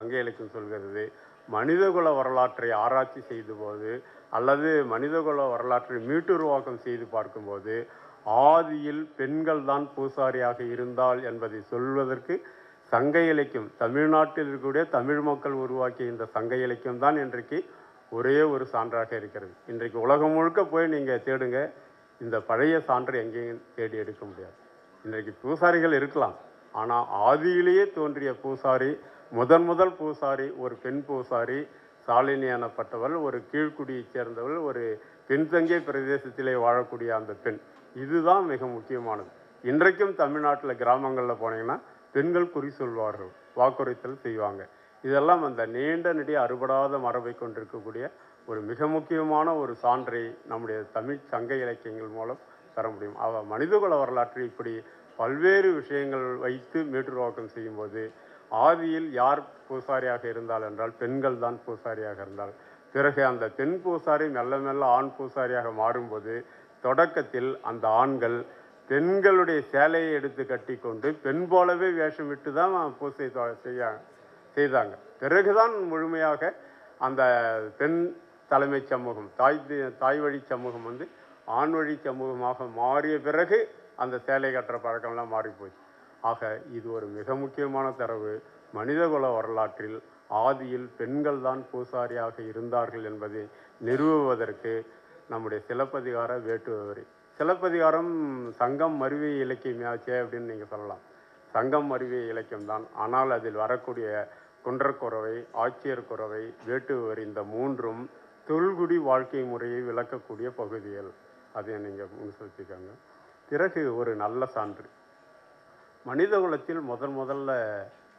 சங்க இலக்கியம் சொல்கிறது மனிதகுல வரலாற்றை ஆராய்ச்சி செய்த போது அல்லது மனிதகுல வரலாற்றை மீட்டுருவாக்கம் செய்து பார்க்கும்போது ஆதியில் பெண்கள் தான் பூசாரியாக இருந்தால் என்பதை சொல்வதற்கு சங்க இலக்கியம் தமிழ்நாட்டில் இருக்கக்கூடிய தமிழ் மக்கள் உருவாக்கிய இந்த சங்க இலக்கியம் தான் இன்றைக்கு ஒரே ஒரு சான்றாக இருக்கிறது. இன்றைக்கு உலகம் முழுக்க போய் நீங்கள் தேடுங்க இந்த பழைய சான்று எங்கேயும் தேடி எடுக்க முடியாது. இன்றைக்கு பூசாரிகள் இருக்கலாம் ஆனால் ஆதியிலேயே தோன்றிய பூசாரி முதன் முதல் பூசாரி ஒரு பெண் பூசாரி சாலினி எனப்பட்டவள் ஒரு கீழ்க்குடியைச் சேர்ந்தவள் ஒரு பின்தங்கிய பிரதேசத்திலே வாழக்கூடிய அந்த பெண். இதுதான் மிக முக்கியமானது. இன்றைக்கும் தமிழ்நாட்டில் கிராமங்களில் போனீங்கன்னா பெண்கள் குறி சொல்வார்கள் வாக்குறுத்தல் செய்வாங்க. இதெல்லாம் அந்த நீண்ட நெடிய அறுபடாத மரபை கொண்டிருக்கக்கூடிய ஒரு மிக முக்கியமான ஒரு சான்றை நம்முடைய தமிழ் சங்க இலக்கியங்கள் மூலம் தர முடியும். அவ மனிதகுல வரலாற்றில் இப்படி பல்வேறு விஷயங்கள் வைத்து மீட்டுருவாக்கம் செய்யும்போது ஆதியில் யார் பூசாரியாக இருந்தால் என்றால் பெண்கள் தான் பூசாரியாக இருந்தால். பிறகு அந்த பெண் பூசாரி மெல்ல மெல்ல ஆண் பூசாரியாக மாறும்போது தொடக்கத்தில் அந்த ஆண்கள் பெண்களுடைய சேலையை எடுத்து கட்டிக்கொண்டு பெண் போலவே வேஷமிட்டு தான் பூசை செய்ய செய்தாங்க. பிறகுதான் முழுமையாக அந்த பெண் தலைமைச் சமூகம் தாய் தி- தாய் வழி சமூகம் வந்து ஆண் வழி சமூகமாக மாறிய பிறகு அந்த சேலை கட்டுற பழக்கம்லாம் மாறிப்போச்சு. ஆக இது ஒரு மிக முக்கியமான தரவு. மனிதகுல வரலாற்றில் ஆதியில் பெண்கள் தான் பூசாரியாக இருந்தார்கள் என்பதை நிறுவுவதற்கு நம்முடைய சிலப்பதிகார வேட்டுவரி. சிலப்பதிகாரம் சங்கம் மருவிய இலக்கியமாச்சே அப்படின்னு நீங்கள் சொல்லலாம். சங்கம் மருவிய இலக்கியம் தான். ஆனால் அதில் வரக்கூடிய குன்றக்குறவை ஆட்சியர் குறவை வேட்டுவர் இந்த மூன்றும் தொல்குடி வாழ்க்கை முறையை விளக்கக்கூடிய பகுதிகள். அதை நீங்கள் முன்னிறுத்திக்கோங்க பிறகு ஒரு நல்ல சான்று. மனித குலத்தில் முதன் முதல்ல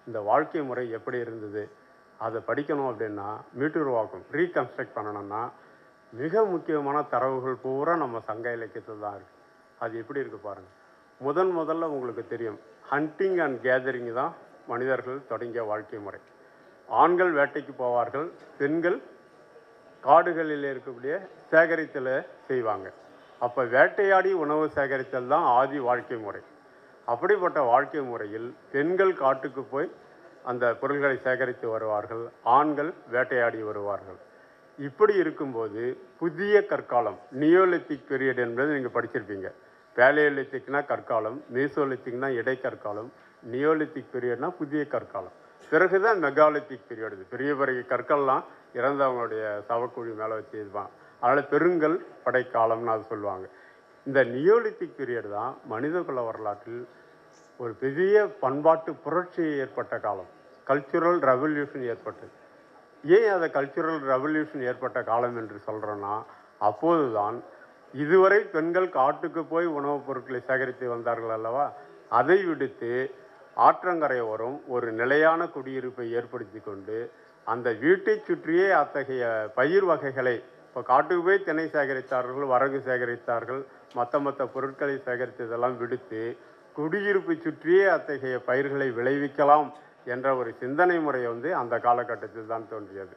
இந்த வாழ்க்கை முறை எப்படி இருந்தது அதை படிக்கணும் அப்படின்னா மீட்டுருவாக்கம் ரீகன்ஸ்ட்ரக்ட் பண்ணணும்னா மிக முக்கியமான தரவுகள் பூரா நம்ம சங்க இலக்கியத்தில் தான் இருக்குது அது எப்படி இருக்குது பாருங்கள் முதன் முதல்ல உங்களுக்கு தெரியும் ஹண்டிங் அண்ட் கேதரிங் தான் மனிதர்கள் தொடங்கிய வாழ்க்கை முறை. ஆண்கள் வேட்டைக்கு போவார்கள் பெண்கள் காடுகளில் இருக்கக்கூடிய சேகரித்தலை செய்வாங்க. அப்போ வேட்டையாடி உணவு சேகரித்தல் தான் ஆதி வாழ்க்கை முறை. அப்படிப்பட்ட வாழ்க்கை முறையில் பெண்கள் காட்டுக்கு போய் அந்த பொருள்களை சேகரித்து வருவார்கள் ஆண்கள் வேட்டையாடி வருவார்கள். இப்படி இருக்கும்போது புதிய கற்காலம் நியோலித்திக் பீரியட் என்பது நீங்கள் படிச்சிருப்பீங்க. பேலியோலித்திக்னா கற்காலம் மீசோலித்திக்னா இடைக்கற்காலம் நியோலித்திக் பீரியட்னா புதிய கற்காலம். பிறகுதான் மெகாலித்திக் பீரியட் இது. பெரிய பெரிய கற்கள்லாம் இறந்தவங்களுடைய சவக்குழி மேலே வச்சு இதுவான். அதனால் பெருங்கல் படைக்காலம்னு அது சொல்லுவாங்க. இந்த நியோலித்திக் பீரியட் தான் மனிதகுல வரலாற்றில் ஒரு பெரிய பண்பாட்டு புரட்சி ஏற்பட்ட காலம். கல்ச்சுரல் ரெவல்யூஷன் ஏற்பட்டது. ஏன் அதை கல்ச்சுரல் ரெவல்யூஷன் ஏற்பட்ட காலம் என்று சொல்கிறோன்னா அப்போதுதான் இதுவரை பெண்கள் காட்டுக்கு போய் உணவுப் பொருட்களை சேகரித்து வந்தார்கள் அல்லவா? அதை விடுத்து ஆற்றங்கரை ஒரு நிலையான குடியிருப்பை ஏற்படுத்தி கொண்டு அந்த வீட்டை சுற்றியே அத்தகைய பயிர் வகைகளை இப்போ காட்டுக்கு போய் திணை சேகரித்தார்கள் வரகு சேகரித்தார்கள் மற்ற மற்ற பொருட்களை சேகரித்ததெல்லாம் விடுத்து குடியிருப்பை சுற்றியே அத்தகைய பயிர்களை விளைவிக்கலாம் என்ற ஒரு சிந்தனை முறை வந்து அந்த காலகட்டத்தில் தான் தோன்றியது.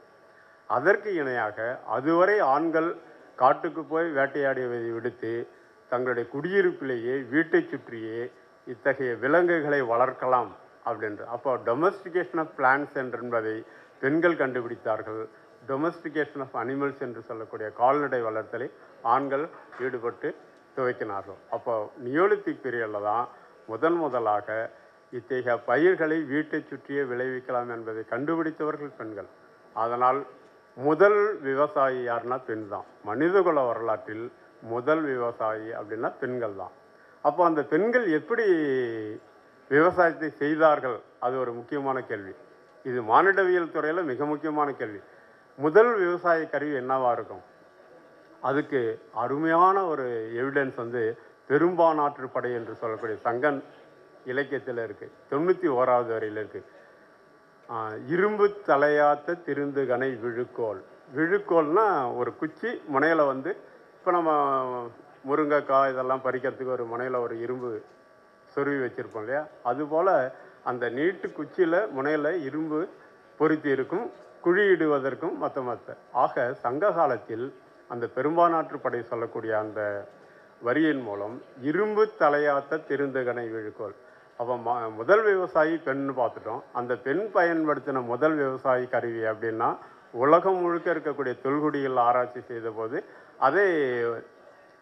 அதற்கு இணையாக அதுவரை ஆண்கள் காட்டுக்கு போய் வேட்டையாடியதை விடுத்து தங்களுடைய குடியிருப்பிலேயே வீட்டை சுற்றியே இத்தகைய விலங்குகளை வளர்க்கலாம் அப்படின்று அப்போ டொமஸ்டிகேஷன் ஆஃப் பிளான்ஸ் என்பதை பெண்கள் கண்டுபிடித்தார்கள். டொமஸ்டிகேஷன் ஆஃப் அனிமல்ஸ் என்று சொல்லக்கூடிய கால்நடை வளர்த்தலை ஆண்கள் ஈடுபட்டு துவைக்கினார்கள். அப்போ நியோலித்திக் பீரியடில் தான் முதன் முதலாக இத்தகைய பயிர்களை வீட்டை சுற்றியே விளைவிக்கலாம் என்பதை கண்டுபிடித்தவர்கள் பெண்கள். அதனால் முதல் விவசாயி யாருன்னா பெண் தான். மனிதகுல வரலாற்றில் முதல் விவசாயி அப்படின்னா பெண்கள் தான். அப்போ அந்த பெண்கள் எப்படி விவசாயத்தை செய்தார்கள்? அது ஒரு முக்கியமான கேள்வி. இது மானிடவியல் துறையில் மிக முக்கியமான கேள்வி. முதல் விவசாய கருவி என்னவாக இருக்கும்? அதுக்கு அருமையான ஒரு எவிடன்ஸ் வந்து பெரும்பானாற்று படை என்று சொல்லக்கூடிய சங்கன் இலக்கியத்தில் இருக்குது தொண்ணூற்றி ஓராவது வரையில் இருக்குது இரும்பு தலையாத்த திருந்துகனை விழுக்கோல். விழுக்கோள்னால் ஒரு குச்சி முனையில் வந்து இப்போ நம்ம முருங்கைக்காய் இதெல்லாம் பறிக்கிறதுக்கு ஒரு முனையில் ஒரு இரும்பு சொருவி வச்சுருப்போம் இல்லையா? அதுபோல் அந்த நீட்டு குச்சியில் முனையில் இரும்பு பொருத்தி இருக்கும். குழியிடுவதற்கும் மற்ற மற்ற ஆக சங்க காலத்தில் அந்த பெரும்பானாற்று படை சொல்லக்கூடிய அந்த வரியின் மூலம் இரும்பு தலையாத்த திருந்தகனை விழுக்கோள் அப்போ ம முதல் விவசாயி பெண்ணு பார்த்துட்டோம். அந்த பெண் பயன்படுத்தின முதல் விவசாயி கருவி அப்படின்னா உலகம் முழுக்க இருக்கக்கூடிய தொல்குடிகள் ஆராய்ச்சி செய்த போது அதை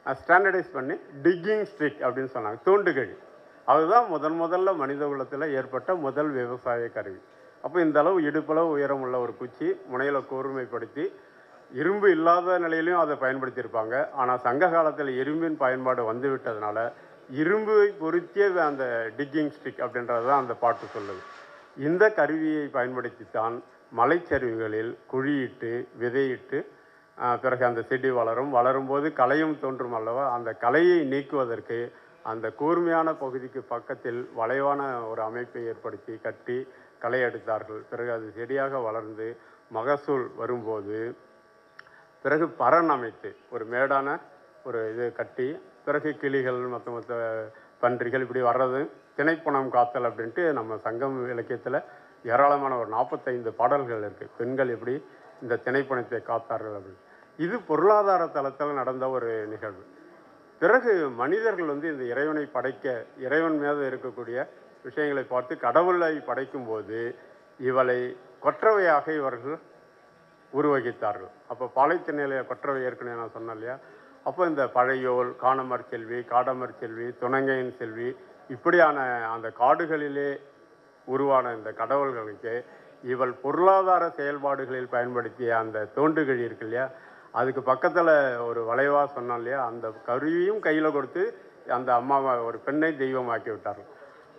ஸ்டாண்டர்டைஸ் பண்ணி டிக்கிங் ஸ்டிக் அப்படின்னு சொன்னாங்க. தூண்டுகழி. அதுதான் முதன் முதல்ல மனித குலத்தில் ஏற்பட்ட முதல் விவசாய கருவி. அப்போ இந்த அளவு இடுப்பளவு உயரம் உள்ள ஒரு குச்சி முனையில் கூர்மைப்படுத்தி இரும்பு இல்லாத நிலையிலையும் அதை பயன்படுத்தியிருப்பாங்க. ஆனால் சங்க காலத்தில் இரும்பின் பயன்பாடு வந்து விட்டதுனால இரும்பை பொருத்திய அந்த டிக்கிங் ஸ்டிக் அப்படின்றது தான் அந்த பாட்டு சொல்லுது. இந்த கருவியை பயன்படுத்தித்தான் மலைச்சரிவுகளில் குழியிட்டு விதையிட்டு பிறகு அந்த செடி வளரும். வளரும்போது கலையும் தோன்றும் அல்லவா? அந்த கலையை நீக்குவதற்கு அந்த கூர்மையான பகுதிக்கு பக்கத்தில் வளைவான ஒரு அமைப்பை ஏற்படுத்தி கட்டி களை எடுத்தார்கள் பிறகு அது செடியாக வளர்ந்து மகசூல் வரும்போது பிறகு பரன் அமைத்து ஒரு மேடான ஒரு இது கட்டி பிறகு கிளிகள் மற்ற மற்ற பன்றிகள் இப்படி வர்றது திணைப்பணம் காத்தல் அப்படின்ட்டு நம்ம சங்கம் இலக்கியத்தில் ஏராளமான ஒரு நாற்பத்தைந்து பாடல்கள் இருக்குது பெண்கள் எப்படி இந்த திணைப்பணத்தை காத்தார்கள் அப்படின்னு. இது பொருளாதார தளத்தில் நடந்த ஒரு நிகழ்வு. பிறகு மனிதர்கள் வந்து இந்த இறைவனை படைக்க இறைவன் மீது இருக்கக்கூடிய விஷயங்களை பார்த்து கடவுளை படைக்கும்போது இவளை கொற்றவையாக இவர்கள் உருவகித்தார்கள். அப்போ பாலைத்திணையில கொற்றவை ஏற்கனவே நான் சொன்னேன் இல்லையா? அப்போ இந்த பழையோல் காணமர் செல்வி காடமர் செல்வி துணங்கையின் செல்வி இப்படியான அந்த காடுகளிலே உருவான இந்த கடவுள்களுக்கு இவள் பொருளாதார செயல்பாடுகளில் பயன்படுத்திய அந்த தோண்டுகழி இருக்கு இல்லையா? அதுக்கு பக்கத்தில் ஒரு வளைவாக சொன்னோம் இல்லையா? அந்த கருவியும் கையில் கொடுத்து அந்த அம்மாவை ஒரு பெண்ணை தெய்வமாக்கி விட்டார்கள்.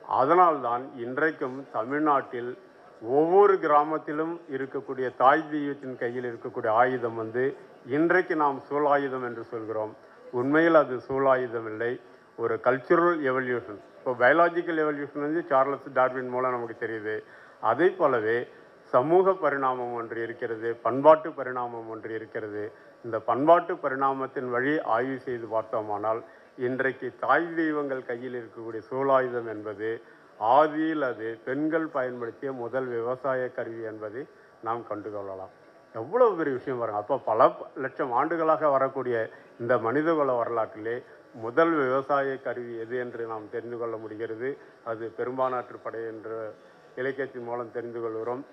அதனால்தான் இன்றைக்கும் தமிழ்நாட்டில் ஒவ்வொரு கிராமத்திலும் இருக்கக்கூடிய தாய் தெய்வத்தின் கையில் இருக்கக்கூடிய ஆயுதம் வந்து இன்றைக்கு நாம் சூழாயுதம் என்று சொல்கிறோம். உண்மையில் அது சூழாயுதம் இல்லை. ஒரு கல்ச்சுரல் எவல்யூஷன் இப்போ பயாலாஜிக்கல் எவல்யூஷன் வந்து சார்லஸ் டார்வின் மூலம் நமக்கு தெரியுது. அதே போலவே சமூக பரிணாமம் ஒன்று இருக்கிறது பண்பாட்டு பரிணாமம் ஒன்று இருக்கிறது. இந்த பண்பாட்டு பரிணாமத்தின் வழி ஆய்வு செய்து பார்த்தோமானால் இன்றைக்கு தாய் தெய்வங்கள் கையில் இருக்கக்கூடிய சூலாயுதம் என்பது ஆதியில் அது பெண்கள் பயன்படுத்திய முதல் விவசாய கருவி என்பதை நாம் கண்டுகொள்ளலாம். எவ்வளவு பெரிய விஷயம் வரும் அப்போ பல லட்சம் ஆண்டுகளாக வரக்கூடிய இந்த மனிதகுல வரலாற்றிலே முதல் விவசாய கருவி எது என்று நாம் தெரிந்து கொள்ள முடிகிறது. அது பெரும்பானாற்று படை என்ற இலக்கியத்தின் மூலம் தெரிந்து கொள்கிறோம்.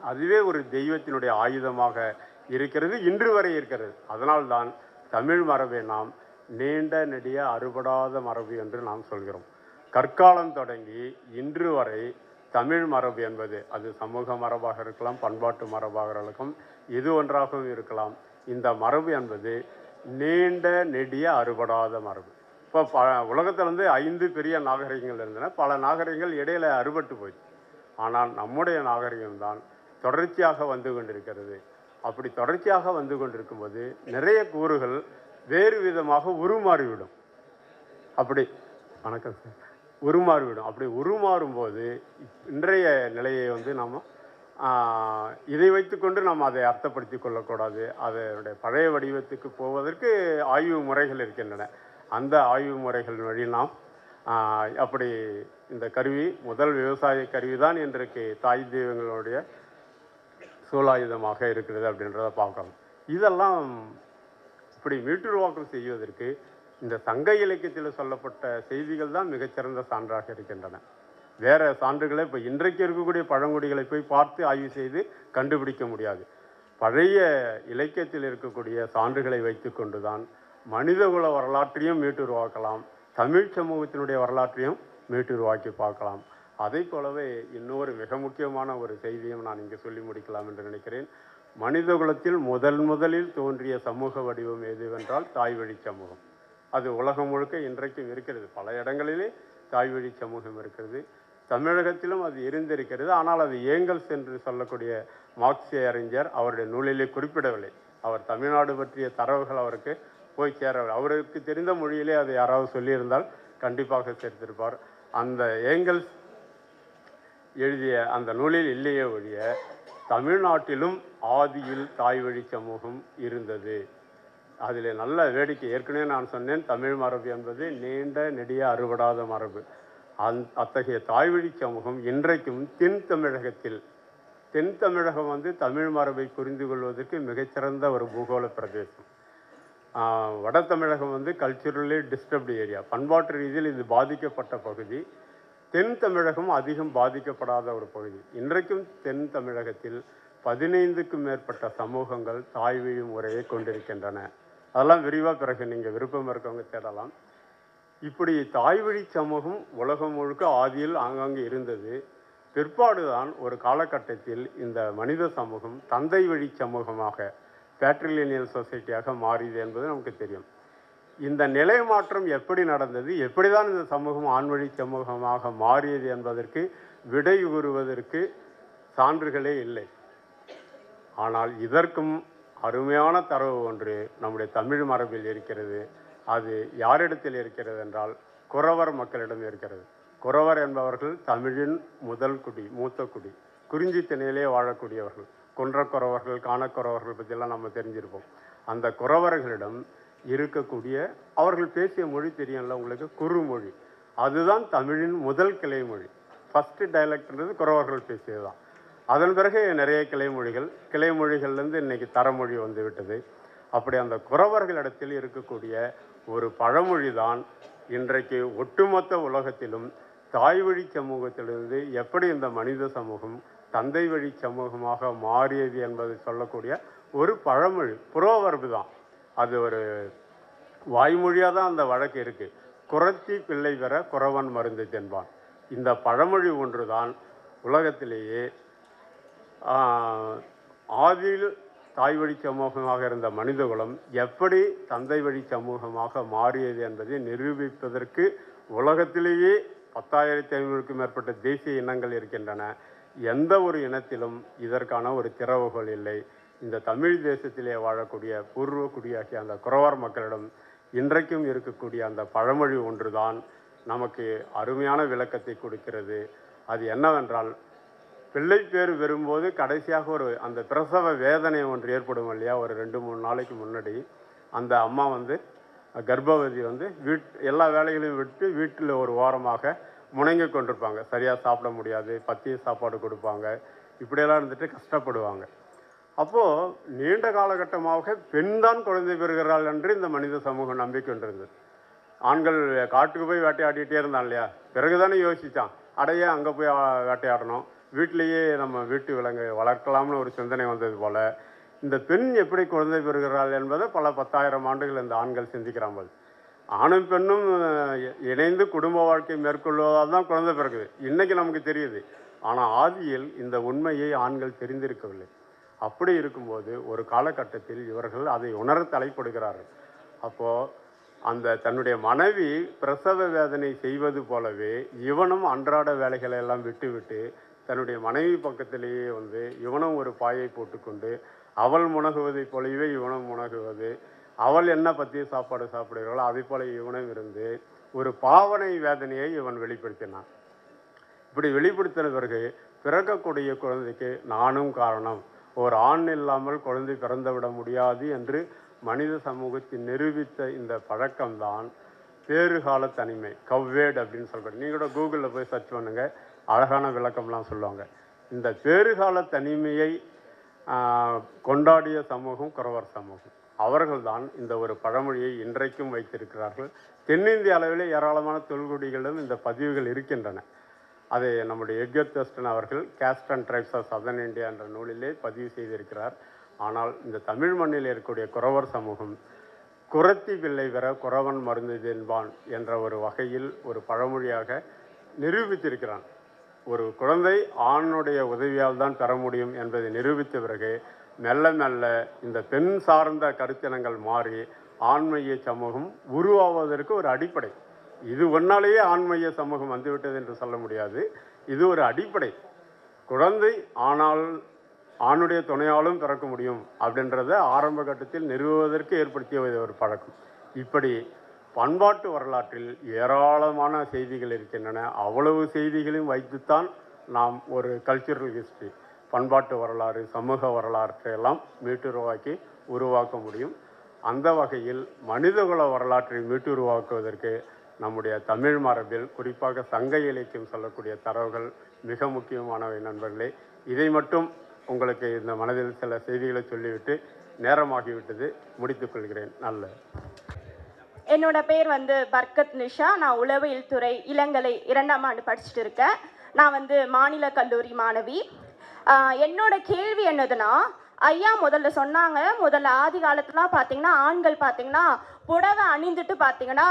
அதுவே ஒரு தெய்வத்தினுடைய ஆயுதமாக இருக்கிறது இன்று வரை இருக்கிறது. அதனால்தான் தமிழ் மரபை நாம் நீண்ட நெடிய அறுபடாத மரபு என்று நாம் சொல்கிறோம். கற்காலம் தொடங்கி இன்று வரை தமிழ் மரபு என்பது அது சமூக மரபாக இருக்கலாம் பண்பாட்டு மரபாக இருக்கலாம் எது ஒன்றாகவும் இருக்கலாம். இந்த மரபு என்பது நீண்ட நெடிய அறுபடாத மரபு. இப்போ ப உலகத்திலேருந்து ஐந்து பெரிய நாகரிகங்கள் இருந்தன. பல நாகரிகங்கள் இடையில அறுபட்டு போச்சு. ஆனால் நம்முடைய நாகரிகம்தான் தொடர்ச்சியாக வந்து கொண்டிருக்கிறது. அப்படி தொடர்ச்சியாக வந்து கொண்டிருக்கும்போது நிறைய கூறுகள் வேறு விதமாக உருமாறிவிடும். அப்படி வணக்கம் சார். உருமாறிவிடும். அப்படி உருமாறும்போது இன்றைய நிலையை வந்து நாம் இதை வைத்துக்கொண்டு நாம் அதை அர்த்தப்படுத்தி கொள்ளக்கூடாது. அதனுடைய பழைய வடிவத்துக்கு போவதற்கு ஆய்வு முறைகள் இருக்கின்றன. அந்த ஆய்வு முறைகள் வழி நாம் அப்படி இந்த கருவி முதல் விவசாய கருவி தான் இன்றைக்கு தாய் தெய்வங்களுடைய சூலாயுதமாக இருக்கிறது அப்படின்றத பார்க்கலாம். இதெல்லாம் இப்படி மீட்டுருவாக்கம் செய்வதற்கு இந்த சங்க இலக்கியத்தில் சொல்லப்பட்ட செய்திகள் தான் மிகச்சிறந்த சான்றாக இருக்கின்றன. வேறு சான்றுகளை இப்போ இன்றைக்கு இருக்கக்கூடிய பழங்குடிகளை போய் பார்த்து ஆய்வு செய்து கண்டுபிடிக்க முடியாது. பழைய இலக்கியத்தில் இருக்கக்கூடிய சான்றுகளை வைத்துக்கொண்டு தான் மனிதகுல வரலாற்றையும் மீட்டுருவாக்கலாம். தமிழ் சமூகத்தினுடைய வரலாற்றையும் மீட்டுருவாக்கி பார்க்கலாம். அதை போலவே இன்னொரு மிக முக்கியமான ஒரு செய்தியும் நான் இங்கே சொல்லி முடிக்கலாம் என்று நினைக்கிறேன். மனிதகுலத்தில் முதல் முதலில் தோன்றிய சமூக வடிவம் எதுவென்றால் தாய்வழி சமூகம். அது உலகம் முழுக்க இன்றைக்கும் இருக்கிறது. பல இடங்களிலே தாய்வழி சமூகம் இருக்கிறது. தமிழகத்திலும் அது இருந்திருக்கிறது. ஆனால் அது ஏங்கல்ஸ் என்று சொல்லக்கூடிய மார்க்சிய அறிஞர் அவருடைய நூலிலே குறிப்பிடவில்லை. அவர் தமிழ்நாடு பற்றிய தரவுகள் அவருக்கு போய் சேரவில்லை. அவருக்கு தெரிந்த மொழியிலே அதை யாராவது சொல்லியிருந்தால் கண்டிப்பாக சேர்த்திருப்பார். அந்த ஏங்கல்ஸ் எழுதிய அந்த நூலில் இல்லையே ஒழிய தமிழ்நாட்டிலும் ஆதியில் தாய்வழி சமூகம் இருந்தது. அதில் நல்ல வேடிக்கை. ஏற்கனவே நான் சொன்னேன் தமிழ் மரபு என்பது நீண்ட நெடிய அறுபடாத மரபு. அந் அத்தகைய தாய்வழி சமூகம் இன்றைக்கும் தென் தமிழகத்தில் தென் தமிழகம் வந்து தமிழ் மரபை புரிந்து கொள்வதற்கு மிகச்சிறந்த ஒரு பூகோள பிரதேசம். வட தமிழகம் வந்து கல்ச்சுரலி டிஸ்டர்ப்டு ஏரியா பண்பாட்டு ரீதியில் இது பாதிக்கப்பட்ட பகுதி. தென் தமிழகம் அதிகம் பாதிக்கப்படாத ஒரு பகுதி. இன்றைக்கும் தென் தமிழகத்தில் பதினைந்துக்கும் மேற்பட்ட சமூகங்கள் தாய்வழி முறையை கொண்டிருக்கின்றன. அதெல்லாம் விரிவாக பிறகு நீங்கள் விருப்பம் இருக்கவங்க தேடலாம். இப்படி தாய்வழி சமூகம் உலகம் முழுக்க ஆதியில் ஆங்காங்கே இருந்தது. பிற்பாடுதான் ஒரு காலகட்டத்தில் இந்த மனித சமூகம் தந்தை வழி சமூகமாக பேட்ரிலினியல் சொசைட்டியாக மாறியது என்பது நமக்கு தெரியும். இந்த நிலை மாற்றம் எப்படி நடந்தது? எப்படிதான் இந்த சமூகம் ஆண்வழி சமூகமாக மாறியது என்பதற்கு விடை கூறுவதற்கு சான்றுகளே இல்லை. ஆனால் இதற்கும் அருமையான தரவு ஒன்று நம்முடைய தமிழ் மரபில் இருக்கிறது. அது யாரிடத்தில் இருக்கிறது என்றால் குறவர் மக்களிடம் இருக்கிறது. குறவர் என்பவர்கள் தமிழின் முதல் குடி மூத்த குடி. குறிஞ்சி திணையிலே வாழக்கூடியவர்கள். குன்றக்குறவர்கள் காணக்குறவர்கள் பற்றியெல்லாம் நம்ம தெரிஞ்சிருப்போம். அந்த குறவர்களிடம் இருக்கக்கூடிய அவர்கள் பேசிய மொழி தெரியும்ல உங்களுக்கு? குறுமொழி. அதுதான் தமிழின் முதல் கிளை மொழி ஃபஸ்ட்டு டைலக்ட்ன்றது குறவர்கள் பேசியது தான் அதன் பிறகு நிறைய கிளைமொழிகள். கிளைமொழிகள்லேருந்து இன்னைக்கு தரமொழி வந்து விட்டது அப்படி அந்த குறவர்களிடத்தில் இருக்கக்கூடிய ஒரு பழமொழி தான் இன்றைக்கு ஒட்டுமொத்த உலகத்திலும் தாய் வழி சமூகத்திலிருந்து எப்படி இந்த மனித சமூகம் தந்தை வழி சமூகமாக மாறியது என்பதை சொல்லக்கூடிய ஒரு பழமொழி புரோவர்பு தான் அது ஒரு வாய்மொழியாக தான் அந்த வழக்கு இருக்குது குறத்தி பிள்ளை பெற குறவன் மருந்து தென்பான் இந்த பழமொழி ஒன்று தான் உலகத்திலேயே ஆதியில் தாய் வழி சமூகமாக இருந்த மனிதகுலம் எப்படி தந்தை வழி சமூகமாக மாறியது என்பதை நிரூபிப்பதற்கு உலகத்திலேயே பத்தாயிரத்தி ஐநூறுக்கும் மேற்பட்ட தேசிய இனங்கள் இருக்கின்றன. எந்த ஒரு இனத்திலும் இதற்கான ஒரு திறவுகோல் இல்லை. இந்த தமிழ் தேசத்திலே வாழக்கூடிய பூர்வ குடியாகிய அந்த குறவர் மக்களிடம் இன்றைக்கும் இருக்கக்கூடிய அந்த பழமொழி ஒன்றுதான் நமக்கு அருமையான விளக்கத்தை கொடுக்கிறது. அது என்னவென்றால் பிள்ளை பேர் வரும்போது கடைசியாக ஒரு அந்த பிரசவ வேதனை ஒன்று ஏற்படும் இல்லையா? ஒரு ரெண்டு மூணு நாளைக்கு முன்னாடி அந்த அம்மா வந்து கர்ப்பவதி வந்து வீட் எல்லா வேலைகளையும் விட்டு வீட்டில் ஒரு ஓரமாக முணங்கி கொண்டிருப்பாங்க. சரியாக சாப்பிட முடியாது பத்திய சாப்பாடு கொடுப்பாங்க இப்படியெல்லாம் இருந்துட்டு கஷ்டப்படுவாங்க. அப்போது நீண்ட காலகட்டமாக பெண் தான் குழந்தை பெறுகிறாள் என்று இந்த மனித சமூகம் நம்பிக்கொண்டிருந்தது ஆண்கள் காட்டுக்கு போய் வேட்டையாடிட்டே இருந்தான் இல்லையா? பிறகுதானே யோசித்தான் அடையே அங்கே போய் வேட்டையாடணும். வீட்டிலேயே நம்ம வீட்டு விலங்கு வளர்க்கலாம்னு ஒரு சிந்தனை வந்தது போல் இந்த பெண் எப்படி குழந்தை பெறுகிறாள் என்பதை பல பத்தாயிரம் ஆண்டுகள் இந்த ஆண்கள் சிந்திக்கிறாங்க ஆணும் பெண்ணும் இணைந்து குடும்ப வாழ்க்கை மேற்கொள்வதால் தான் குழந்தை பிறகுது இன்றைக்கி நமக்கு தெரியுது. ஆனால் ஆதியில் இந்த உண்மையை ஆண்கள் தெரிந்திருக்கவில்லை. அப்படி இருக்கும்போது ஒரு காலகட்டத்தில் இவர்கள் அதை உணர தலைப்படுகிறார்கள். அப்போது அந்த தன்னுடைய மனைவி பிரசவ வேதனை செய்வது போலவே இவனும் அன்றாட வேலைகளை எல்லாம் விட்டுவிட்டு தன்னுடைய மனைவி பக்கத்திலேயே வந்து இவனும் ஒரு பாயை போட்டுக்கொண்டு அவள் முணகுவதைப் போலவே இவனும் முணகுவது அவள் என்ன பற்றிய சாப்பாடு சாப்பிடுகிறாளோ அதை போல இவனும் இருந்து ஒரு பாவனை வேதனையை இவன் வெளிப்படுத்தினான். இப்படி வெளிப்படுத்தின பிறகு பிறக்கக்கூடிய குழந்தைக்கு நானும் காரணம். ஒரு ஆண் இல்லாமல் குழந்தை பிறந்துவிட முடியாது என்று மனித சமூகத்தில் நிரூபித்த இந்த பழக்கம்தான் பேறுகால தனிமை கவ்வேட் அப்படின்னு சொல்கிறேன் நீங்கள் கூட கூகுளில் போய் சர்ச் பண்ணுங்கள் அழகான விளக்கம்லாம் சொல்லுவாங்க. இந்த பேறுகால தனிமையை கொண்டாடிய சமூகம் குறவர் சமூகம். அவர்கள்தான் இந்த ஒரு பழமொழியை இன்றைக்கும் வைத்திருக்கிறார்கள். தென்னிந்திய அளவிலே ஏராளமான தொல்குடிகளிலும் இந்த பதிவுகள் இருக்கின்றன. அதை நம்முடைய எட்கர் அவர்கள் caste and tribes of southern India என்ற நூலிலே பதிவு செய்திருக்கிறார். ஆனால் இந்த தமிழ் மண்ணில் இருக்கக்கூடிய குறவர் சமூகம் குறத்தி பிள்ளை பெற குறவன் மருந்து என்பான் என்ற ஒரு வகையில் ஒரு பழமொழியாக நிரூபித்திருக்கிறான். ஒரு குழந்தை ஆணுடைய உதவியால் தான் பெற முடியும் என்பதை நிரூபித்த பிறகு மெல்ல மெல்ல இந்த பெண் சார்ந்த கருத்தினங்கள் மாறி ஆண்மைய சமூகம் உருவாவதற்கு ஒரு அடிப்படை. இது ஒன்னாலேயே ஆண்மைய சமூகம் வந்துவிட்டது என்று சொல்ல முடியாது. இது ஒரு அடிப்படை. குழந்தை ஆனால் ஆணுடைய துணையாலும் பிறக்க முடியும் அப்படின்றத ஆரம்ப கட்டத்தில் நிறுவுவதற்கு ஏற்படுத்திய ஒரு பழக்கம். இப்படி பண்பாட்டு வரலாற்றில் ஏராளமான செய்திகள் இருக்கின்றன. அவ்வளவு செய்திகளையும் வைத்துத்தான் நாம் ஒரு கல்ச்சுரல் ஹிஸ்ட்ரி பண்பாட்டு வரலாறு சமூக வரலாற்றையெல்லாம் மீட்டுருவாக்கி உருவாக்க முடியும். அந்த வகையில் மனிதகுல வரலாற்றை மீட்டுருவாக்குவதற்கு நம்முடைய தமிழ் மரபில் குறிப்பாக சங்க இலக்கியம் சொல்லக்கூடிய தரவுகள் மிக முக்கியமானவை நண்பர்களே. இதை மட்டும் உங்களுக்கு இந்த மனதில் சில செய்திகளை சொல்லிவிட்டு நேரமாகிவிட்டது. முடித்துக் கொள்கிறேன். நல்ல. என்னோட பேர் வந்து பர்கத் நிஷா. நான் உளவியல் துறை இளங்கலை இரண்டாம் ஆண்டு படிச்சுட்டு இருக்கேன். நான் வந்து மாநில கல்லூரி மாணவி. என்னோட கேள்வி என்னதுன்னா ஐயா முதல்ல சொன்னாங்க. முதல்ல ஆதி காலத்துலாம் பார்த்தீங்கன்னா ஆண்கள் பார்த்தீங்கன்னா புடவை அணிந்துட்டு பார்த்தீங்கன்னா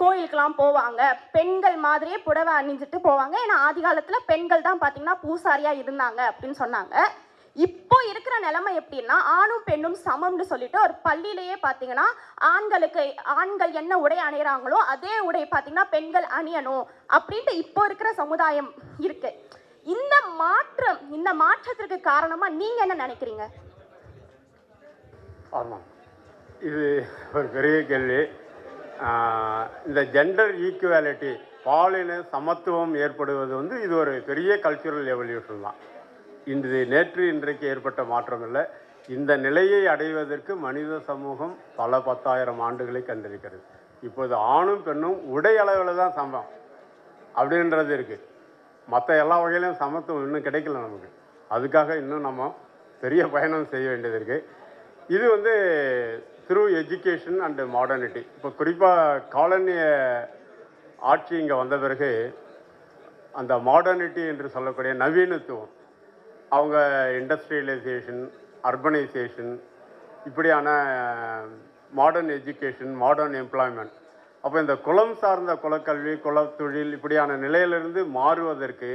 கோயிலுக்கெல்லாம் போவாங்க. பெண்கள் மாதிரியே புடவை அணிஞ்சிட்டு போவாங்க. ஏன்னா ஆதி காலத்தில் பெண்கள் தான் பார்த்தீங்கன்னா பூசாரியாக இருந்தாங்க அப்படின்னு சொன்னாங்க. இப்போ இருக்கிற நிலைமை எப்படின்னா ஆணும் பெண்ணும் சமம்னு சொல்லிட்டு ஒரு பள்ளியிலேயே பார்த்தீங்கன்னா ஆண்களுக்கு ஆண்கள் என்ன உடை அணிகிறாங்களோ அதே உடை பார்த்தீங்கன்னா பெண்கள் அணியணும் அப்படின்ட்டு இப்போ இருக்கிற சமுதாயம் இருக்கு. இந்த மாற்றம் இந்த மாற்றத்திற்கு காரணமா நீங்க என்ன நினைக்கிறீங்க? ஆமாம் இது ஒரு பெரிய கேள்வி. இந்த ஜெண்டர் ஈக்குவாலிட்டி பாலின சமத்துவம் ஏற்படுவது வந்து இது ஒரு பெரிய கல்ச்சுரல் எவல்யூஷன் தான். இன்று நேற்று இன்றைக்கு ஏற்பட்ட மாற்றம் இல்லை. இந்த நிலையை அடைவதற்கு மனித சமூகம் பல பத்தாயிரம் ஆண்டுகளை கண்டிருக்கிறது. இப்போது ஆணும் பெண்ணும் உடை அளவில் தான் சமம். அப்படின்றது இருக்குது மற்ற எல்லா வகையிலும் சமத்துவம் இன்னும் கிடைக்கல நமக்கு. அதுக்காக இன்னும் நம்ம பெரிய பயணம் செய்ய வேண்டியது இருக்குது இது வந்து த்ரூ எஜுகேஷன் அண்டு மாடர்னிட்டி இப்போ குறிப்பாக காலனிய ஆட்சி இங்கே வந்த பிறகு அந்த மாடர்னிட்டி என்று சொல்லக்கூடிய நவீனத்துவம் அவங்க இண்டஸ்ட்ரியலைசேஷன் அர்பனைசேஷன் இப்படியான மாடர்ன் எஜுகேஷன் மாடர்ன் எம்ப்ளாய்மெண்ட் அப்போ இந்த குலம் சார்ந்த குலக்கல்வி குலத்தொழில் இப்படியான நிலையிலிருந்து மாறுவதற்கு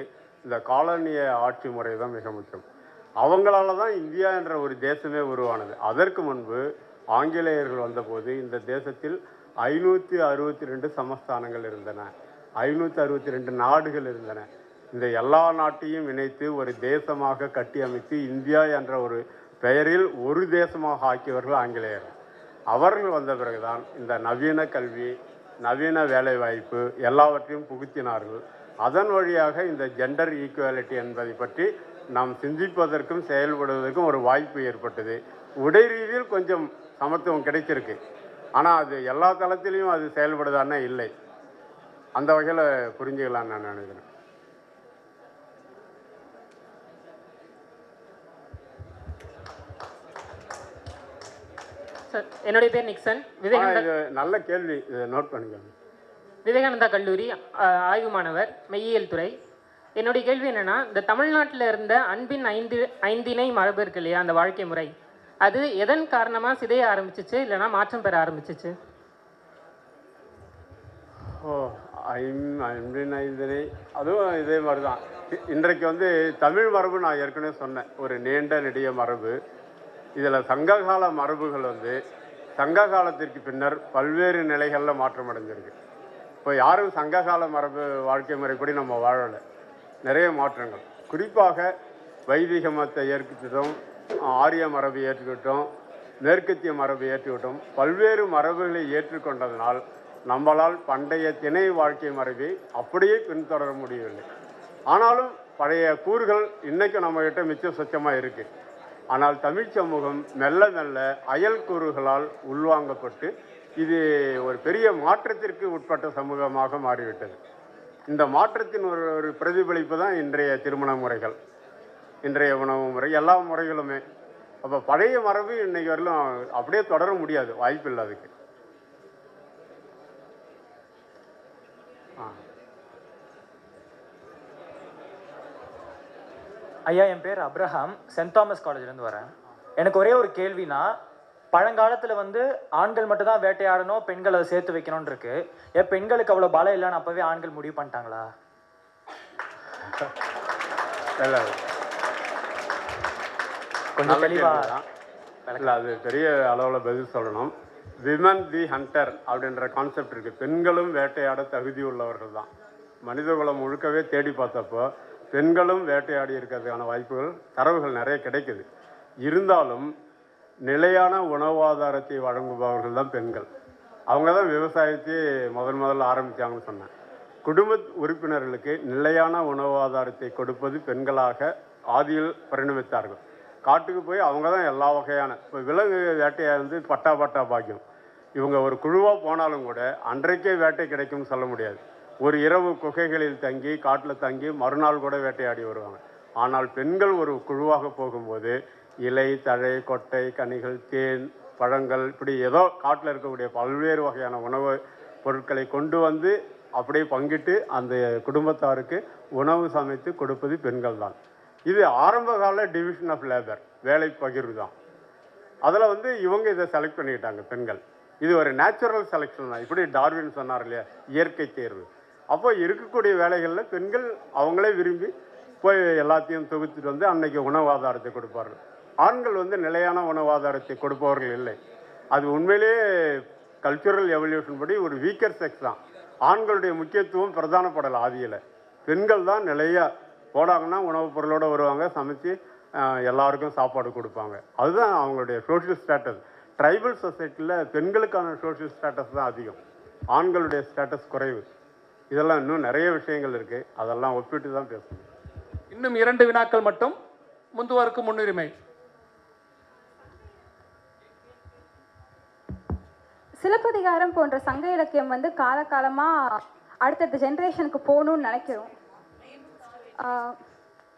இந்த காலனிய ஆட்சி முறை தான் மிக முக்கியம். அவங்களால தான் இந்தியா என்ற ஒரு தேசமே உருவானது. அதற்கு முன்பு ஆங்கிலேயர்கள் வந்தபோது இந்த தேசத்தில் ஐநூற்றி அறுபத்தி ரெண்டு சமஸ்தானங்கள் இருந்தன. ஐநூற்றி அறுபத்தி ரெண்டு நாடுகள் இருந்தன. இந்த எல்லா நாட்டையும் இணைத்து ஒரு தேசமாக கட்டியமைத்து இந்தியா என்ற ஒரு பெயரில் ஒரு தேசமாக ஆக்கியவர்கள் ஆங்கிலேயர் அவர்கள் வந்த பிறகுதான் இந்த நவீன கல்வி நவீன வேலைவாய்ப்பு எல்லாவற்றையும் புகுத்தினார்கள். அதன் வழியாக இந்த ஜெண்டர் ஈக்குவாலிட்டி என்பதை பற்றி நாம் சிந்திப்பதற்கும் செயல்படுவதற்கும் ஒரு வாய்ப்பு ஏற்பட்டது. உடை ரீதியில் கொஞ்சம் சமத்துவம் கிடைச்சிருக்கு. ஆனால் அது எல்லா தளத்திலையும் அது செயல்படுதானே இல்லை. அந்த வகையில் புரிஞ்சுக்கலாம்னு நான் நினைக்கிறேன். சார் என்னுடைய பேர் நிக்சன். விவேகானந்தா நல்ல கேள்வி. இதை நோட் பண்ணிக்கோங்க விவேகானந்தா கல்லூரி ஆய்வு மாணவர் மெய்யியல் துறை. என்னுடைய கேள்வி என்னன்னா இந்த தமிழ்நாட்டில் இருந்த அன்பின் ஐந்து ஐந்திணை மரபு இருக்கு இல்லையா அந்த வாழ்க்கை முறை? அது எதன் காரணமாக சிதைய ஆரம்பிச்சிச்சு? இல்லைன்னா மாற்றம் பெற ஆரம்பிச்சிச்சு? ஓ ஐம் ஐம்பின் ஐந்தனை அதுவும் இதே மாதிரி தான் இன்றைக்கு வந்து தமிழ் மரபு நான் ஏற்கனவே சொன்னேன். ஒரு நீண்ட நெடிய மரபு. இதில் சங்ககால மரபுகள் வந்து சங்க காலத்திற்கு பின்னர் பல்வேறு நிலைகளில் மாற்றம் அடைஞ்சிருக்கு. இப்போ யாரும் சங்ககால மரபு வாழ்க்கை முறைப்படி நம்ம வாழலை. நிறைய மாற்றங்கள். குறிப்பாக வைதிக மதத்தை ஏற்றுக்கிட்டோம் ஆரிய மரபை ஏற்றுக்கிட்டோம் மேற்கத்திய மரபை ஏற்றுக்கிட்டோம். பல்வேறு மரபுகளை ஏற்றுக்கொண்டதனால் நம்மளால் பண்டைய திணை வாழ்க்கை மரபை அப்படியே பின்தொடர முடியவில்லை. ஆனாலும் பழைய கூறுகள் இன்றைக்கும் நம்மகிட்ட மிச்சம் சொச்சமாக இருக்குது ஆனால் தமிழ் சமூகம் மெல்ல மெல்ல அயல் கூறுகளால் உள்வாங்கப்பட்டு இது ஒரு பெரிய மாற்றத்திற்கு உட்பட்ட சமூகமாக மாறிவிட்டது. இந்த மாற்றத்தின் ஒரு ஒரு பிரதிபலிப்பு தான் இன்றைய திருமண முறைகள். இன்றைய உணவு முறை எல்லா முறைகளுமே. அப்போ பழைய மரபு இன்னைக்கு வரலும் அப்படியே தொடர முடியாது வாய்ப்பு இல்லை அதுக்கு. ஐயா என் பேர் அப்ரஹாம். சென்ட் தாமஸ் காலேஜ்லேருந்து வரேன். எனக்கு ஒரே ஒரு கேள்வினா பழங்காலத்தில் வந்து ஆண்கள் மட்டும் தான் வேட்டையாடணும் பெண்களை சேர்த்து வைக்கணும்னு இருக்கு. ஏன் பெண்களுக்கு அவ்வளோ பலம் இல்லைன்னு அப்போவே ஆண்கள் முடிவு பண்ணிட்டாங்களா? இல்லை. கொஞ்சம் தெளிவா இல்லை அது பெரிய அளவில் பதில் சொல்லணும். விமன் தி ஹண்டர் அப்படின்ற கான்செப்ட் இருக்குது பெண்களும் வேட்டையாட தகுதி உள்ளவர்கள் தான். மனிதகுலம் முழுக்கவே தேடி பார்த்தப்போ பெண்களும் வேட்டையாடி இருக்கிறதுக்கான வாய்ப்புகள் தரவுகள் நிறைய கிடைக்குது. இருந்தாலும் நிலையான உணவாதாரத்தை வழங்குபவர்கள் தான் பெண்கள். அவங்க தான் விவசாயத்தையே முதன் முதல்ல ஆரம்பித்தாங்கன்னு சொன்னேன். குடும்ப உறுப்பினர்களுக்கு நிலையான உணவாதாரத்தை கொடுப்பது பெண்களாக ஆதியில் பரிணமித்தார்கள். காட்டுக்கு போய் அவங்க தான் எல்லா வகையான இப்போ விலங்கு வேட்டையை வந்து பட்டா பட்டா பாக்கியம். இவங்க ஒரு குழுவாக போனாலும் கூட அன்றைக்கே வேட்டை கிடைக்கும்னு சொல்ல முடியாது. ஒரு இரவு குகைகளில் தங்கி காட்டில் தங்கி மறுநாள் கூட வேட்டையாடி வருவாங்க. ஆனால் பெண்கள் ஒரு குழுவாக போகும்போது இலை தழை கொட்டை கனிகள் தேன் பழங்கள் இப்படி ஏதோ காட்டில் இருக்கக்கூடிய பல்வேறு வகையான உணவு பொருட்களை கொண்டு வந்து அப்படியே பங்கிட்டு அந்த குடும்பத்தாருக்கு உணவு சமைத்து கொடுப்பது பெண்கள் தான் இது ஆரம்பகால டிவிஷன் ஆஃப் லேபர் வேலை பகிர்வு தான் அதில் வந்து இவங்க இதை செலக்ட் பண்ணிக்கிட்டாங்க பெண்கள். இது ஒரு நேச்சுரல் செலெக்ஷன் தான். இப்படி டார்வின் சொன்னார் இல்லையா? இயற்கை தேர்வு. அப்போ இருக்கக்கூடிய வேலைகளில் பெண்கள் அவங்களே விரும்பி போய் எல்லாத்தையும் தொகுத்துட்டு வந்து அன்னைக்கு உணவாதாரத்தை கொடுப்பார்கள். ஆண்கள் வந்து நிலையான உணவாதாரத்தை கொடுப்பவர்கள் இல்லை. அது உண்மையிலேயே கல்ச்சுரல் எவல்யூஷன் படி ஒரு வீக்கர் செக்ஸ் தான். ஆண்களுடைய முக்கியத்துவம் பிரதானப்படலை ஆதியில். பெண்கள் தான் நிலையாக போனாங்கன்னா உணவுப் பொருளோடு வருவாங்க சமைச்சு எல்லாருக்கும் சாப்பாடு கொடுப்பாங்க. அதுதான் அவங்களுடைய சோஷியல் ஸ்டேட்டஸ் ட்ரைபல் சொசைட்டியில் பெண்களுக்கான சோஷியல் ஸ்டேட்டஸ் தான் அதிகம். ஆண்களுடைய ஸ்டேட்டஸ் குறைவு. இதெல்லாம் இன்னும் நிறைய விஷயங்கள் இருக்குது அதெல்லாம் ஒப்பிட்டு தான் பேசணும். இன்னும் இரண்டு வினாக்கள் மட்டும். முந்துவோருக்கு முன்னுரிமை. சிலப்பதிகாரம் போன்ற சங்க இலக்கியம் வந்து காலகாலமாக அடுத்தடுத்த ஜென்ரேஷனுக்கு போகணும்னு நினைக்கிறோம்.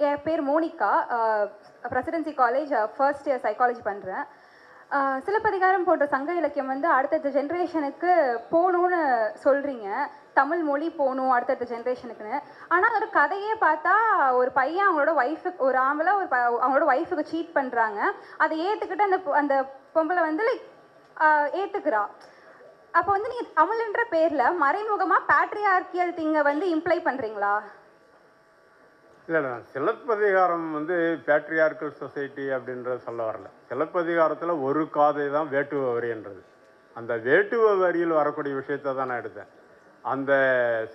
என் பேர் Monica. Presidency college first year psychology பண்ணுறேன் சிலப்பதிகாரம் போன்ற சங்க இலக்கியம் வந்து அடுத்தடுத்த ஜென்ரேஷனுக்கு போகணும்னு சொல்கிறீங்க தமிழ் மொழி போகணும் அடுத்தடுத்த ஜென்ரேஷனுக்குன்னு ஆனால் ஒரு கதையே பார்த்தா ஒரு பையன் அவங்களோட ஒய்ஃபுக்கு ஒரு ஆம்பளை ஒரு அவங்களோட ஒய்ஃபுக்கு சீட் பண்ணுறாங்க அதை ஏற்றுக்கிட்டு அந்த அந்த பொம்பளை வந்து லைக் ஏற்றுக்கிறா அப்போ வந்து நீங்கள் தமிழ்ன்ற பேரில் மறைமுகமாக பேட்ரியார்கியல் திங்கை வந்து இம்ப்ளை பண்ணுறீங்களா இல்லை நான் சிலப்பதிகாரம் வந்து பேட்ரியார்கல் சொசைட்டி அப்படின்றத சொல்ல வரல. சிலப்பதிகாரத்தில் ஒரு காதை தான் வேட்டுவ வரின்றது அந்த வேட்டுவ வரியில் வரக்கூடிய விஷயத்தை தான் நான் எடுத்தேன். அந்த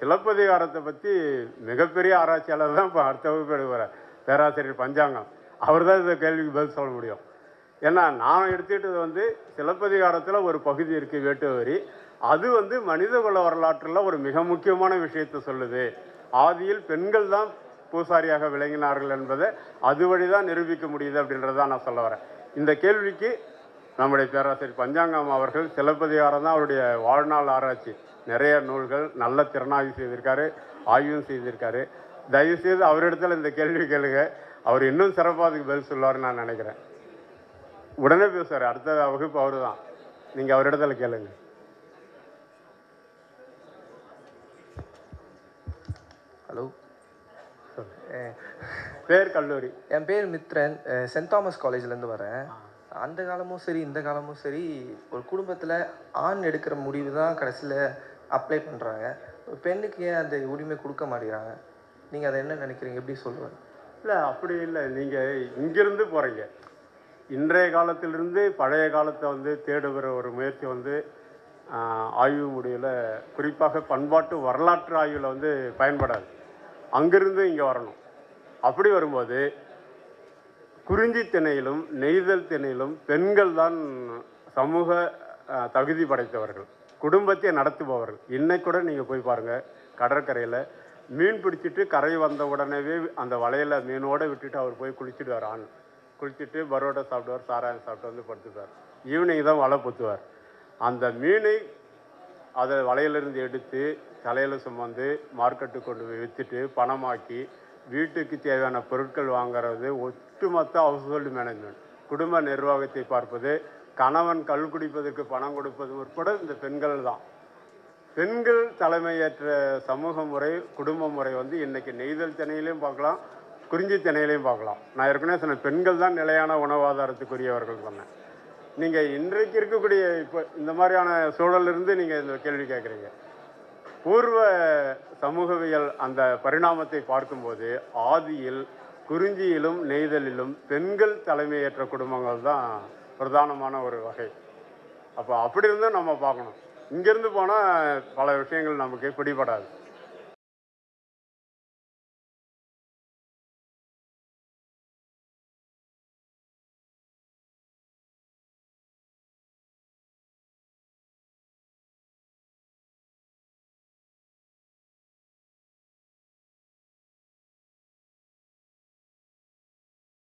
சிலப்பதிகாரத்தை பற்றி மிகப்பெரிய ஆராய்ச்சியாளர் தான் இப்போ அடுத்த வகுப்பு எடுக்கிற பேராசிரியர் பஞ்சாங்கம். அவர் தான் இந்த கேள்விக்கு பதில் சொல்ல முடியும். ஏன்னா நான் எடுத்துக்கிட்டது வந்து சிலப்பதிகாரத்தில் ஒரு பகுதி இருக்குது வேட்டுவ வரி அது வந்து மனிதகுல வரலாற்றில் ஒரு மிக முக்கியமான விஷயத்தை சொல்லுது. ஆதியில் பெண்கள் தான் பூசாரியாக விளங்கினார்கள் என்பதை அது வழி தான் நிரூபிக்க முடியுது அப்படின்றத நான் சொல்ல வரேன். இந்த கேள்விக்கு நம்முடைய பேராசிரியர் பஞ்சாங்கம் அவர்கள் சிலப்பதிகாரம் தான் அவருடைய வாழ்நாள் ஆராய்ச்சி. நிறைய நூல்கள் நல்ல திறனாய்வு செய்திருக்காரு ஆய்வும் செய்திருக்காரு. தயவுசெய்து அவரிடத்தில் இந்த கேள்வி கேளுங்க. அவர் இன்னும் சிறப்பாக அதுக்கு பதில் சொல்லுவார்னு நான் நினைக்கிறேன். உடனே பேசுவார். அடுத்த வகுப்பு அவர் தான் நீங்கள் அவரிடத்தில் கேளுங்க. ஹலோ. பேர் கல்லூரி. என் பேர் மித்ரன். சென்ட் தாமஸ் காலேஜ்லேருந்து வரேன். அந்த காலமும் சரி இந்த காலமும் சரி ஒரு குடும்பத்தில் ஆண் எடுக்கிற முடிவு தான் கடைசியில் அப்ளை பண்ணுறாங்க பெண்ணுக்கு ஏன் அந்த உரிமை கொடுக்க மாட்டேங்கிறாங்க? நீங்கள் அதை என்ன நினைக்கிறீங்க? எப்படி சொல்லுவேன்? இல்லை அப்படி இல்லை. நீங்கள் இங்கிருந்து போகிறீங்க இன்றைய காலத்திலிருந்து பழைய காலத்தை வந்து தேடுகிற ஒரு முயற்சி வந்து ஆய்வு முடிவில் குறிப்பாக பண்பாட்டு வரலாற்று ஆய்வில் வந்து பயன்படாது. அங்கிருந்து இங்கே வரணும். அப்படி வரும்போது குறிஞ்சி திணையிலும் நெய்தல் திணையிலும் பெண்கள் தான் சமூக தகுதி படைத்தவர்கள். குடும்பத்தை நடத்துபவர்கள். இன்னைக்கூட கூட நீங்கள் போய் பாருங்கள் கடற்கரையில் மீன் பிடிச்சிட்டு கரை வந்த உடனேவே அந்த வலையில் மீனோடு விட்டுட்டு அவர் போய் குளிச்சுடுவார் ஆண். குளிச்சுட்டு பரோட்டா சாப்பிடுவார் சாராயம் சாப்பிட்டு வந்து படுத்துப்பார். ஈவினிங் தான் வலை பொத்துவார். அந்த மீனை அதை வலையிலிருந்து எடுத்து தலையில் சுமந்து மார்க்கெட்டுக்கு கொண்டு போய் விற்றுட்டு பணமாக்கி வீட்டுக்கு தேவையான பொருட்கள் வாங்குறது ஒட்டுமொத்த ஹவுஸ் ஹோல்டு மேனேஜ்மெண்ட் குடும்ப நிர்வாகத்தை பார்ப்பது கணவன் கல் குடிப்பதற்கு பணம் கொடுப்பது உட்பட இந்த பெண்கள் தான். பெண்கள் தலைமையேற்ற சமூக முறை குடும்ப முறை வந்து இன்றைக்கி நெய்தல் திணையிலையும் பார்க்கலாம் குறிஞ்சி திணையிலையும் பார்க்கலாம். நான் ஏற்கனவே சொன்னேன் பெண்கள் தான் நிலையான உணவாதாரத்துக்குரியவர்கள் சொன்னேன். நீங்கள் இன்றைக்கு இருக்கக்கூடிய இப்போ இந்த மாதிரியான சூழலிருந்து நீங்கள் இந்த கேள்வி கேட்குறீங்க. பூர்வ சமூகவியல் அந்த பரிணாமத்தை பார்க்கும்போது ஆதியில் குறிஞ்சியிலும் நெய்தலிலும் பெண்கள் தலைமையேற்ற குடும்பங்கள் தான் பிரதானமான ஒரு வகை. அப்போ அப்படி இருந்தும் நம்ம பார்க்கணும். இங்கேருந்து போனால் பல விஷயங்கள் நமக்கு பிடிபடாது.